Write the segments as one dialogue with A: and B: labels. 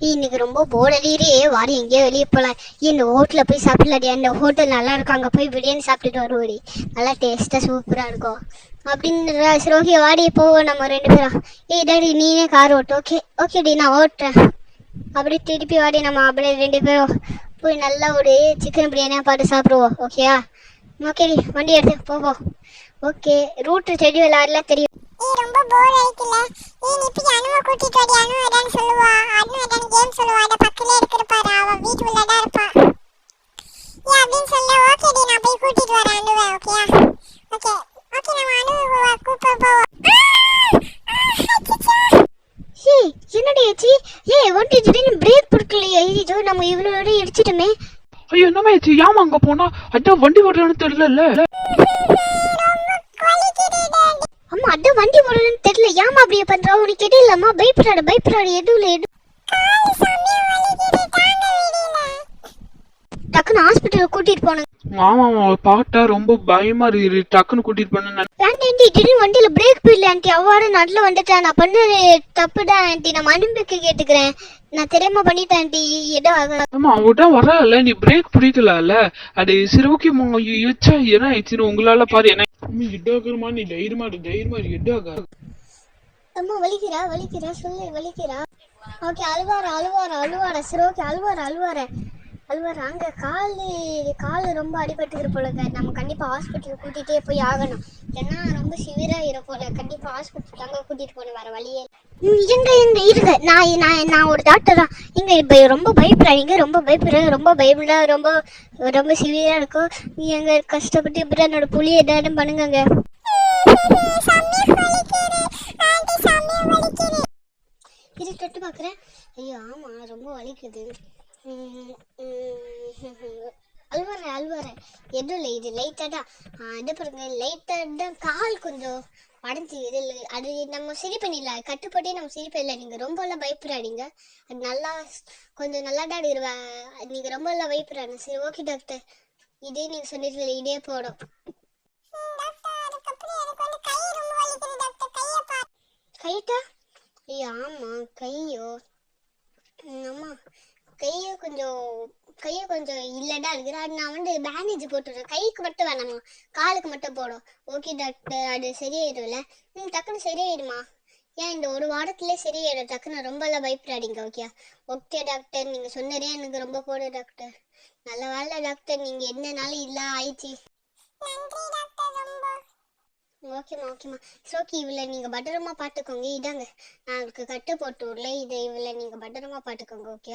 A: ஏய், இன்னைக்கு ரொம்ப போர் அடிக்கிறே வாடி எங்கேயோ வெளியே போகலாம் இந்த ஹோட்டலில் போய் சாப்பிடலாடி அந்த ஹோட்டல் நல்லா இருக்கும். அங்கே போய் பிரியாணி சாப்பிட்டுட்டு வருவோடி நல்லா டேஸ்ட்டாக சூப்பராக இருக்கும். அப்படின்னு சரி ஓகே வாடி போவோம் நம்ம ரெண்டு பேரும். ஏய் டாடி நீனே கார் ஓட்டு. ஓகே ஓகேடி நான் ஓட்டுறேன். அப்படியே திருப்பி வாடி நம்ம அப்படியே ரெண்டு பேரும் போய் நல்லா ஒரு சிக்கன் பிரியாணியாக பார்த்து சாப்பிடுவோம். ஓகேயா ஓகேடி வண்டி எடுத்து போவோம். ஓகே ரூட்டு செடி விளாட்லாம் தெரியும்?
B: ஏய் ரொம்ப போர் அடிக்கல ஏய் நீ போய் அனுவை கூட்டிட்டு வாடி அனு அதான் சொல்லுவா. அனு அதான் கேம் சொல்லுவா. அந்த பக்கத்துல இருக்கிற பாரு அவ வீட்டுக்குள்ள தான் இருப்பா. ஏய் அப்படின்னு சொல்ல ஓகேடி நான் போய் கூட்டிட்டு வரேன் அனுவை ஓகேயா ஓகே ஓகே நம்ம அனுவை கூப்பிட போவோம்.
A: ஏய் என்னடி வண்டி திடீர்னு பிரேக் பிடிக்கலையே ஐயோ நம்ம இவ்வளோ இடம் இடிச்சிட்டோமே.
C: ஐயோ என்னமாச்சு ஏமா அங்க போனா? அதான் வண்டி ஓட்டுறான்னு தெரியல
A: அம்மா அதான் வண்டி போடணும்னு தெரியல. ஏமா அப்படியே பண்ற? உனக்கு எது இல்லம்மா பயப்படாத பயப்படாத. எதுவும் இல்லை எதுவும் டக்குன்னு ஹாஸ்பிட்டலுக்கு கூட்டிட்டு போனேன்.
C: ஆமா ஆமா பாட்டா ரொம்ப பயமா இருக்கு டக்குன்னு கூட்டிட்டு போன
A: ஆண்டி திடீர்னு வண்டியில பிரேக் பிடில ஆண்டி அவ்வாறு நடுல வந்துட்டேன் நான் பண்ணது தப்பு தான் ஆண்டி நான் மன்னிப்புக்கு கேட்டுக்கிறேன். நான் தெரியாம பண்ணிட்டேன் ஆண்டி ஆக
C: ஆமா அவங்ககிட்ட வரல நீ பிரேக் பிடிக்கல அது சரி ஓகே யோச்சா என்ன ஆயிடுச்சு உங்களால பாரு என்ன இடாகுமா நீ தைரியமா இரு, தைரியமா இரு, இடாக.
A: அம்மா வலிக்கிறா வலிக்கிறா சொல்லு வலிக்கிறா. ஓகே அழுவார அழுவார அழுவார சரி ஓகே அழுவார அழுவார. அது மாதிரி அங்கே கால் கால் ரொம்ப அடிபட்டுக்கிற போல நம்ம கண்டிப்பாக ஹாஸ்பிட்டல் கூட்டிகிட்டே போய் ஆகணும். ஏன்னா ரொம்ப சிவியராக இரு போல ஹாஸ்பிட்டல் அங்கே கூட்டிகிட்டு போகணும் வர வழியே எங்க எங்க இருங்க நான் நான் நான் ஒரு டாக்டர் தான். இங்க இப்ப ரொம்ப பயப்படுறாங்க ரொம்ப பயப்படுறாங்க ரொம்ப பயப்படா ரொம்ப ரொம்ப சிவியரா இருக்கும் நீ எங்க கஷ்டப்பட்டு இப்படி என்னோட புளி ஏதாவது பண்ணுங்க இது தொட்டு பார்க்குறேன் ஐயோ ஆமாம் ரொம்ப வலிக்குது. உம், உம், எதுவும் இல்லை இது லைட்டாக தான் இது பாருங்க லைட்டாக தான் கால் கொஞ்சம் உடஞ்சி இது இல்லை அது நம்ம சரி பண்ணிடலாம். கட்டுப்பட்டே நம்ம சரி பண்ணல நீங்கள் ரொம்பலாம் பயப்படாதீங்க அது நல்லா கொஞ்சம் நல்லா தான் இருவா நீங்கள் ரொம்பலாம் பயப்படாங்க சரி ஓகே டாக்டர். இதே நீங்கள் சொன்னீங்க இதே போடும் கைட்டா ஐயோ ஆமாம் கையோ ம், ஆமா கையோ கொஞ்சம் கையோ கொஞ்சம் இல்லடா இருக்குது அது நான் வந்து பேண்டேஜ் போட்டுடுறேன். கைக்கு மட்டும் வேணாமா காலுக்கு மட்டும் போடும். ஓகே டாக்டர் அது சரியாயிடும்ல? ம் டக்குன்னு சரியாயிடுமா? ஏன் இந்த ஒரு வாரத்திலே சரியாயிடும்? டக்குன்னு ரொம்பலாம் பயப்படாதீங்க ஓகே ஓகே டாக்டர் நீங்கள் சொன்னதே எனக்கு ரொம்ப போடு டாக்டர் நல்ல வேலை டாக்டர் நீங்கள் என்னனாலும் இல்லை ஆயிடுச்சு. ஓகேம்மா ஓகேம்மா ஓகே இவளை நீங்கள் பத்திரமா பார்த்துக்கோங்க. இதாங்க நான் உங்களுக்கு கட்டு போட்டு விடல. இதை இவளை நீங்கள் பத்திரமா பார்த்துக்கோங்க ஓகே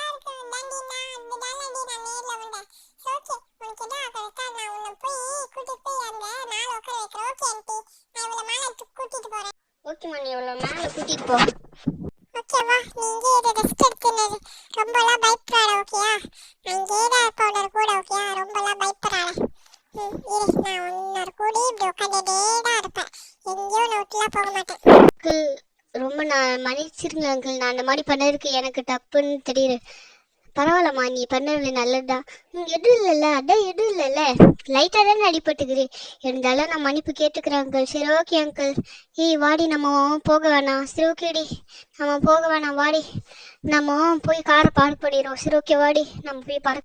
A: ஓகேம்மா நீ இவ்வளோ மேலே கூட்டிகிட்டு போ.
B: ஓகேவா நீ இங்கே இரு ரெஸ்ட் எடுத்துன்னு ரொம்பலாம் பயப்படாத ஓகேயா நான் கூட ஓகேயா ரொம்பலாம் பயப்படாத. ம் இரு நான் உன்னோட கூட இப்படி உட்காந்துட்டே தான் இருப்பேன். எங்கேயும் போக மாட்டேன்.
A: ரொம்ப நான் மன்னிச்சிருங்க அங்கிள். நான் அந்த மாதிரி பண்ணதுக்கு எனக்கு தப்புன்னு தெரியுது. பரவாயில்லம்மா நீ பண்ணது நல்லதுடா ம் எதுவும் இல்லைல்ல அதான் எதுவும் இல்லைல்ல. லைட்டாக தானே அடிபட்டுக்குது. இருந்தாலும் நான் மன்னிப்பு கேட்டுக்கிறேன் அங்கிள் சரி ஓகே அங்கிள் ஏய் வாடி நம்ம போக வேணாம். சரி ஓகேடி நம்ம போக வேணாம் வாடி. நம்ம போய் காரை பார்க் பண்ணிடுறோம். சரி ஓகே வாடி. நம்ம போய் பார்க்